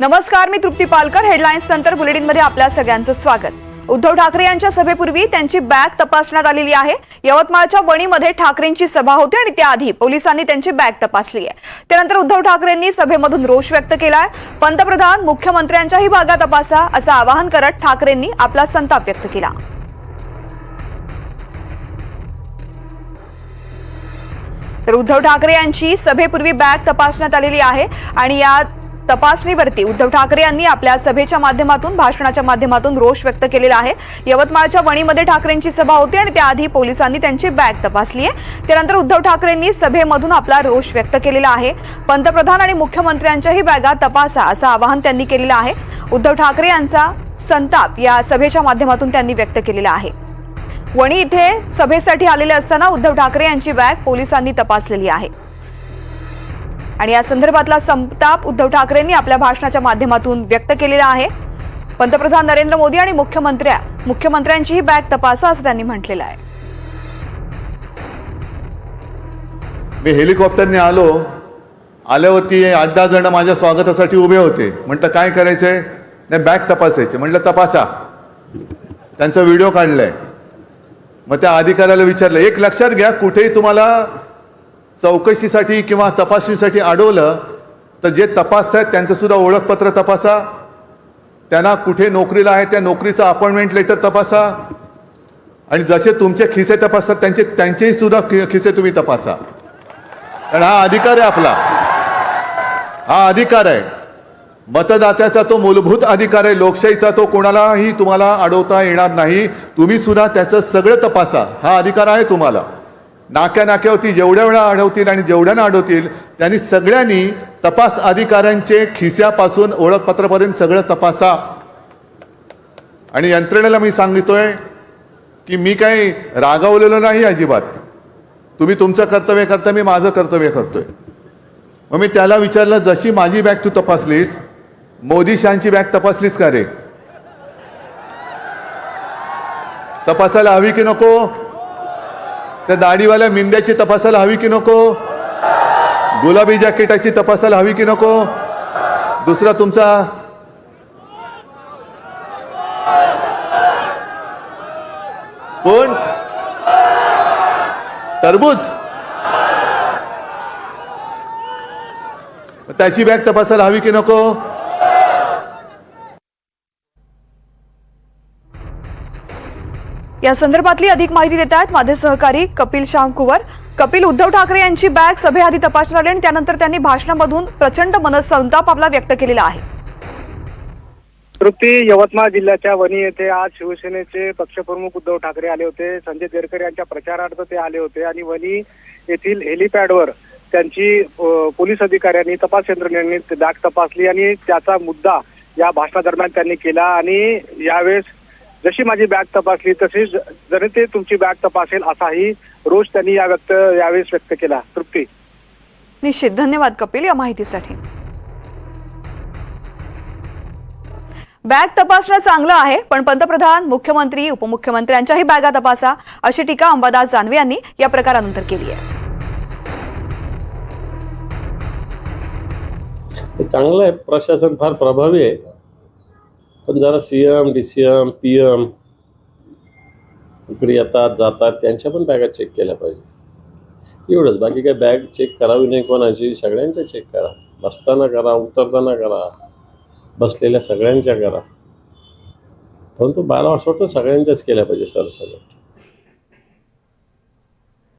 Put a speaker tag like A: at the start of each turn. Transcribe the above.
A: नमस्कार मी तृप्ती पालकर. हेडलाईन्स नंतर बुलेटिनमध्ये आपल्या सगळ्यांचं स्वागत. उद्धव ठाकरे यांच्या सभेपूर्वी त्यांची बॅग तपासण्यात आलेली आहे. यवतमाळच्या वणीमध्ये ठाकरेंची सभा होती आणि त्याआधी पोलिसांनी त्यांची बॅग तपासली आहे. त्यानंतर उद्धव ठाकरेंनी सभेमधून रोष व्यक्त केलाय पंतप्रधान मुख्यमंत्र्यांच्याही भागा तपासा असं आवाहन करत ठाकरेंनी आपला संताप व्यक्त केला. तर उद्धव ठाकरे यांची सभेपूर्वी बॅग तपासण्यात आलेली आहे आणि या तपासणीवरती उद्धव ठाकरे यांनी आपल्या सभेच्या माध्यमातून भाषणाच्या माध्यमातून रोष व्यक्त केलेला आहे. यवतमाळच्या वणीमध्ये ठाकरेंची सभा होती आणि त्याआधी पोलिसांनी त्यांची बॅग तपासली आहे. त्यानंतर उद्धव ठाकरेंनी सभेमधून आपला रोष व्यक्त केलेला आहे. पंतप्रधान आणि मुख्यमंत्र्यांच्याही बॅगा तपासा असं आवाहन त्यांनी केलेलं आहे. उद्धव ठाकरे यांचा संताप या सभेच्या माध्यमातून त्यांनी व्यक्त केलेला आहे. वणी इथे सभेसाठी आलेले असताना उद्धव ठाकरे यांची बॅग पोलिसांनी तपासलेली आहे. आणि या संदर्भातला संताप उद्धव ठाकरेंनी आपल्या भाषणाच्या माध्यमातून व्यक्त केलेला आहे. पंतप्रधान नरेंद्र मोदी आणि मुख्यमंत्र्या मुख्यमंत्र्यांचीही बॅग तपासा असं त्यांनी म्हटलेलं आहे.
B: मी हेलिकॉप्टरने आलो. आल्यावरती आठ दहा जण माझ्या स्वागतासाठी उभे होते. म्हटलं काय करायचंय? नाही बॅग तपासायचे. म्हटलं तपासा. त्यांचा व्हिडिओ काढलाय. मग त्या अधिकाऱ्याला विचारलं एक लक्षात घ्या कुठेही तुम्हाला चौकशीसाठी किंवा तपासणीसाठी अडवलं तर जे तपासतात आहेत त्यांचंसुद्धा ओळखपत्र तपासा. त्यांना कुठे नोकरीला आहे त्या नोकरीचं अपॉइंटमेंट लेटर तपासा. आणि जसे तुमचे खिसे तपासतात त्यांचे त्यांचेही सुद्धा खि- खिसे तुम्ही तपासा. कारण हा अधिकार आहे आपला. हा अधिकार आहे. मतदात्याचा तो मूलभूत अधिकार आहे लोकशाहीचा तो कोणालाही तुम्हाला अडवता येणार नाही. तुम्ही सुद्धा त्याचं सगळं तपासा. हा अधिकार आहे तुम्हाला. नाक्या नाक्यावरती जेवढ्या वेळा अडवतील आणि जेवढ्यांना अडवतील त्यांनी सगळ्यांनी तपास अधिकाऱ्यांचे खिस्यापासून ओळखपत्रापर्यंत सगळं तपासा. आणि यंत्रणेला मी सांगितोय की मी काही रागावलेलो नाही अजिबात. तुम्ही तुमचं कर्तव्य करता मी माझं कर्तव्य करतोय. मग मी त्याला विचारलं जशी माझी बॅग तू तपासलीस मोदी शांची बॅग तपासलीस का रे? तपासायला हवी की नको? त्या दाढीवाल्या मिंद्याची तपासायला हवी की नको? गुलाबी जॅकेटाची तपासायला हवी की नको? दुसरा तुमचा? कोण? तरबूज त्याची बॅग तपासायला हवी की नको?
A: या संदर्भातली अधिक माहिती देत आहेत माझे सहकारी कपिल श्याम कुवर कपिल उद्धव ठाकरे यांची बॅग सभेआधी तपासण्यात आली आणि त्यानंतर त्यांनी भाषणामधून प्रचंड मनसंताप आपला व्यक्त केलेला आहे.
C: तृप्ती यवतमाळ जिल्ह्याच्या वणी येथे आज शिवसेनेचे पक्षप्रमुख उद्धव ठाकरे आले होते. संजय देरकर यांच्या प्रचारार्थ ते आले होते आणि वणी येथील हेलिपॅडवर त्यांची पोलीस अधिकाऱ्यांनी तपास यंत्रणेने ते बॅग तपासली आणि त्याचा मुद्दा या भाषणादरम्यान त्यांनी केला आणि यावेळेस जशी माझी बॅग तपासली तशीच जनते तुमची बॅग तपासेल असाही रोष त्यांनी या व्यक्त यावेळेस व्यक्त केला. तृप्ती.
A: निश्चित. धन्यवाद कपिल या माहितीसाठी. बॅग तपासणं चांगलं आहे पण पंतप्रधान मुख्यमंत्री उपमुख्यमंत्र्यांच्याही बॅगा तपासा अशी टीका अंबादास जानवे यांनी या प्रकारानंतर केली आहे.
D: चांगलं आहे. प्रशासन फार प्रभावी आहे. पण जरा C M D C M P M इकडे येतात जातात त्यांच्या पण बॅगा चेक केल्या पाहिजे. एवढंच. बाकी काय बॅग चेक करावी नाही कोणाची सगळ्यांच्या चेक करा. बसताना करा उतरताना करा. बसलेल्या सगळ्यांच्या करा. परंतु मला असं वाटतं सगळ्यांच्याच केल्या पाहिजे सरसकट